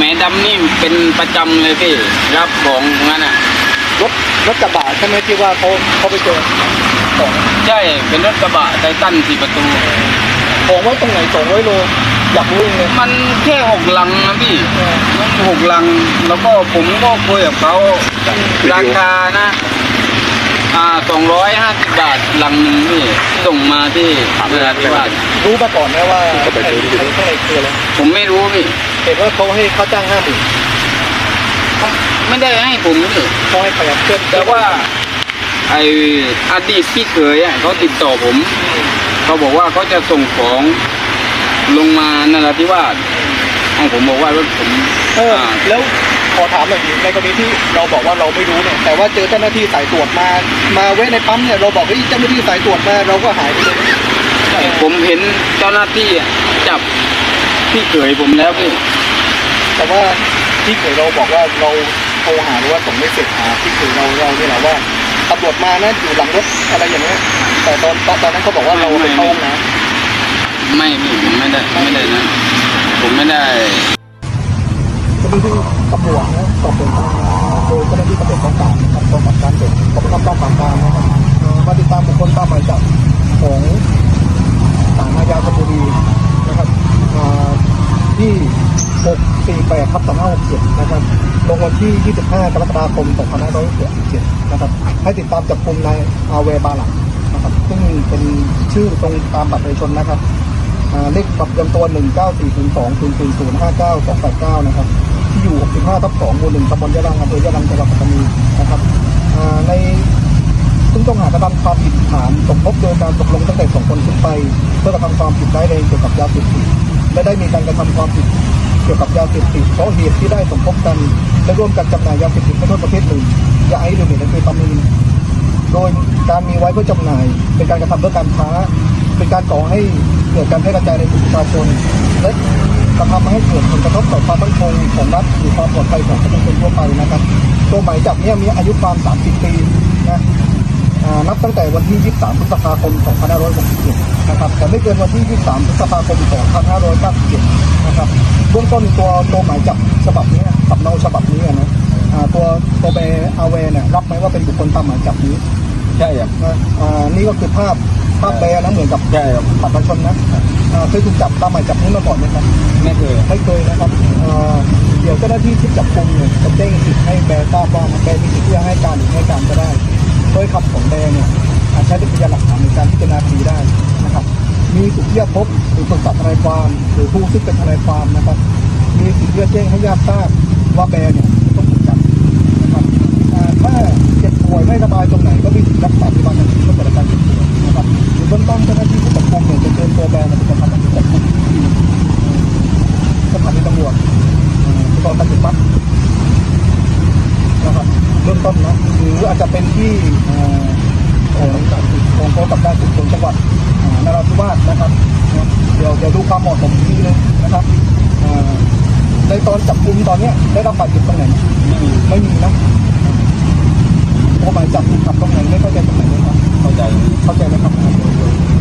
มัยดำนี่เป็นประจำเลยพี่รับของงั้นอะรถรถกระบะใช่ไหมที่ว่าเขาเขาไปเจอของใช่เป็นรถกระบะไททันสี่ประตูของไว้ตรงไหนสองไว้โลอยากรู้เองเลยมันแค่หกลังนะพี่เออมันหกลังแล้วก็ผมก็คุยกับเขาราคานะ อ่าสองร้อยห้าสิบบาทลังหนึ่งพี่ส่งมาที่นราธิวาสรู้มาก่อนนะว่าไอ้ไอ้ข้างในคืออะไรผมไม่รู้พี่เห็นว่าเขาให้เขาจ้างห้าหมื่นไม่ได้ให้ผมพี่เขาให้ขยับเคลื่อนแต่ว่าไออดีตพี่เขยอะเขาติดต่อผม เขาบอกว่าเขาจะส่งของลงมานราธิวาสให้ผมบอกว่ารถผมเอออ่าแล้ว ขอถามหน่อยดิในกรณีที่เราบอกว่าเราไม่รู้เนี่ยแต่ว่าเจอเจ้าหน้าที่สายตรวจมา มาเว้ในปั๊มเนี่ยเราบอกว่าเจ้าหน้าที่สายตรวจมาเราก็หายไปเลยผมเห็นเจ้าหน้าที่อะจับพี่เขยผมแล้วพี่แต่ว่าที่เคยเราบอกว่าเราโทรหาหรือว่าส่งไม่เสร็จหาที่เคยเราเราเนี่ยแหละว่าตำรวจมานะอยู่หลังรถอะไรอย่างเงี้ยแต่ตอนตอนตอนนั้นเขาบอกว่าเราไปเข้าห้องน้ำไม่พี่ผมไม่ได้ไม่ได้นะผมไม่ได้ เจ้าหน้าที่ตำรวจนะสอบสวนโดยเจ้าหน้าที่ตำรวจกองปราบนะครับกองปราบการเด็กกองบังคับการปราบปรามนะครับมาติดตามบุคคลตามหมายจับของศาลอาญาธนบุรีนะครับที่648ทับ2567นะครับลงวันที่ 25 กรกฎาคม 2567นะครับ ให้ติดตามจับกลุ่มนายอาเวบาหลังนะครับซึ่งเป็นชื่อตรงตามบัตรประชาชนนะครับเลขประจำตัว 194020059 289 นะครับ ที่อยู่ 65 ทับ 2 หมู่ 1ตำบลยะรังอำเภอยะรังจังหวัดปัตตานีนะครับในซึ่งต้องหากระทำความผิดฐานสมคบโดยการตกลงตั้งแต่สองคนขึ้นไป เพื่อกระทำความผิดร้ายแรงเกี่ยวกับยาเสพติดและได้มีการกระทำความผิดเกี่ยวกับยาเสพติดเพราะเหตุที่ได้สมคบกันและร่วมกันจำหน่ายยาเสพติดให้โทษประเภทหนึ่งยาไอซ์หรือเมทแอมเฟตามีนโดยการมีไว้เพื่อจำหน่าย เป็นการกระทำเพื่อการค้า เป็นการก่อให้เกิดการแพร่กระจายในประชาชนและ กระทำให้เกิดผลกระทบต่อความมั่นคงของรัฐหรือความปลอดภัยของประชาชนทั่วไปนะครับตัวหมายจับเนี้มีอายุความ 30 ปีนะอ่านับตั้งแต่วันที่ 23 พฤษภาคม 2567 นะครับ แต่ไม่เกินวันที่ 23 พฤษภาคม 2597 นะครับ เบื้องต้นตัวตัวหมายจับฉบับนี้สำเนาฉบับนี้นะอ่าตัวตัวเบอาเวเนี่ยรับไหมว่าเป็นบุคคลตามหมายจับนี้ ใช่ครับนะอ่านี่ก็คือภาพ ภาพแบร์นะเหมือนกับใช่ครับบัตรประชาชนนะอ่าเคยถูกจับตามหมายจับนี้มาก่อนไหมครับไม่เคยไม่เคยนะครับอ่าเดี๋ยวเจ้าหน้าที่ที่จับกุมเนี่ยจะแจ้งสิทธิ์ให้แบร์ทราบว่าแบร์มีสิทธิ์ที่จะให้การหรือไม่ให้การก็ได้โดยคำของแบร์เนี่ยอาจใช้เป็นพยานหลักฐานในการพิจารณาคดีได้นะครับ มีสิทธิ์ที่จะพบหรือปรึกษาทนายความหรือผู้ซึ่งเป็นทนายความนะครับ มีสิทธิ์ที่จะแจ้งให้ญาติทราบว่าแบร์ ต้นเจ้าหน้าที่ผู้จับกุมเนี่ยจะเชิญตัวแบร์มาเป็นประธานในจับกุมที่สถานีตำรวจเอ่อที่กองทัพบนะครับเบื้องต้นนะหรืออาจจะเป็นที่เอ่อของของกองกับการสืบสวนจังหวัดนราธิวาสนะครับ เดี๋ยวเดี๋ยวดูความเหมาะสมอีกทีนึงนะครับในตอนจับกุมตอนนี้ได้รับบาดเจ็บตรงไหนไม่มีไม่มีนะตัวหมายจับถูกขับตรงไหนไม่เข้าใจตรงไหนเลยครับ เข้าใจ เข้าใจไหมครับ